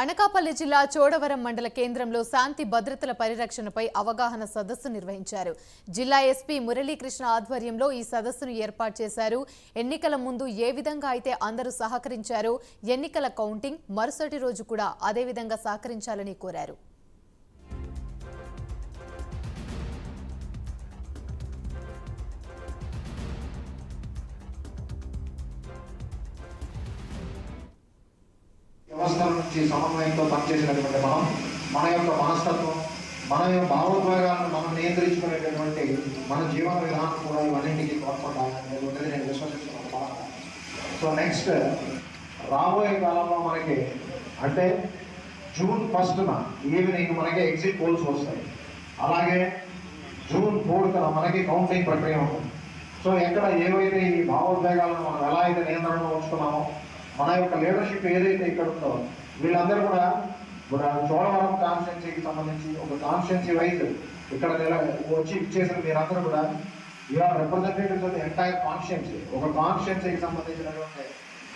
అనకాపల్లి జిల్లా చోడవరం మండల కేంద్రంలో శాంతి భద్రతల పరిరక్షణపై అవగాహన సదస్సు నిర్వహించారు. జిల్లా ఎస్పీ మురళీకృష్ణ ఆధ్వర్యంలో ఈ సదస్సును ఏర్పాటు చేశారు. ఎన్నికల ముందు ఏ విధంగా అయితే అందరూ సహకరించారో ఎన్నికల కౌంటింగ్ మరుసటి రోజు కూడా అదేవిధంగా సహకరించాలని కోరారు. వ్యవస్థల సమన్వయంతో పనిచేసినటువంటి మనం మన యొక్క మనస్తత్వం మన యొక్క భావోద్వేగాలను మనం నియంత్రించుకునేటటువంటి మన జీవన విధానం కూడా ఇవన్నింటికి తోడ్పడాలనేది నేను విశ్వసిస్తున్నాను. సో నెక్స్ట్ రాబోయే కాలంలో మనకి అంటే జూన్ ఫస్ట్న ఈవినింగ్ మనకి ఎగ్జిట్ పోల్స్ వస్తాయి. అలాగే జూన్ ఫోర్త్న మనకి కౌంటింగ్ ప్రక్రియ ఉంటుంది. సో ఎక్కడ ఏవైతే ఈ భావోద్వేగాలను మనం ఎలా అయితే నియంత్రణలో ఉంచుకున్నామో మన యొక్క లీడర్షిప్ ఏదైతే ఇక్కడ ఉందో వీళ్ళందరూ కూడా మన చోడవరం కాన్స్టిట్యున్సీకి సంబంధించి ఒక కాన్స్టిట్యున్సీ వైజ్ ఇక్కడ వచ్చి ఇచ్చేసిన మీరందరూ కూడా you are representatives of entire constituency ఒక కాన్స్టిట్యున్సీకి సంబంధించినటువంటి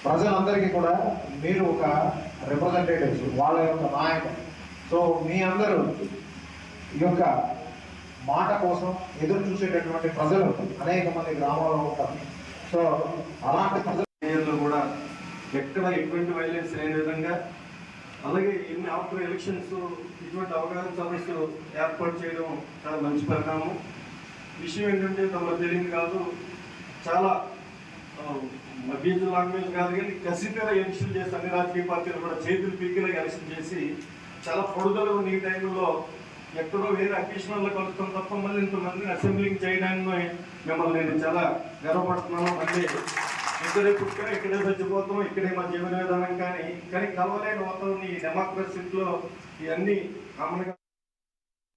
ప్రజలందరికీ కూడా మీరు ఒక రిప్రజెంటేటివ్స్ వాళ్ళ యొక్క నాయకులు. సో మీ అందరూ ఈ యొక్క మాట కోసం ఎదురు చూసేటటువంటి ప్రజలు అనేక మంది గ్రామాల్లో ఉంటారు. సో అలాంటి ప్రజలు ఎక్కడ ఎటువంటి వైలెన్స్ లేని విధంగా అలాగే ఇన్ని ఆఫ్టర్ ఎలక్షన్స్ ఇటువంటి అవగాహన సదస్సులు ఏర్పాటు చేయడం చాలా మంచి పరిణామం. విషయం ఏంటంటే తమ తెలియదు కాదు చాలా మధ్యజ లాంగ్వేజ్ కాదు కానీ కసితర ఎలక్షన్ చేసి అన్ని రాజకీయ పార్టీలు కూడా చేతులు పీకిన ఎలక్షన్ చేసి చాలా పొడుదల ఈ టైంలో ఎక్కడో వేరే అకేషన్లో కలుస్తాం తప్ప మళ్ళీ ఇంతమందిని అసెంబ్లింగ్ చేయడానికి మిమ్మల్ని నేను చాలా గర్వపడుతున్నాను. మళ్ళీ ఇక్కడే పుట్టుక ఇక్కడే చచ్చిపోతాం ఇక్కడే మా జీవన విధానం కానీ. కానీ కలవలేని వాతావరణం ఈ డెమోక్రసీలో ఇవన్నీ కామన్గా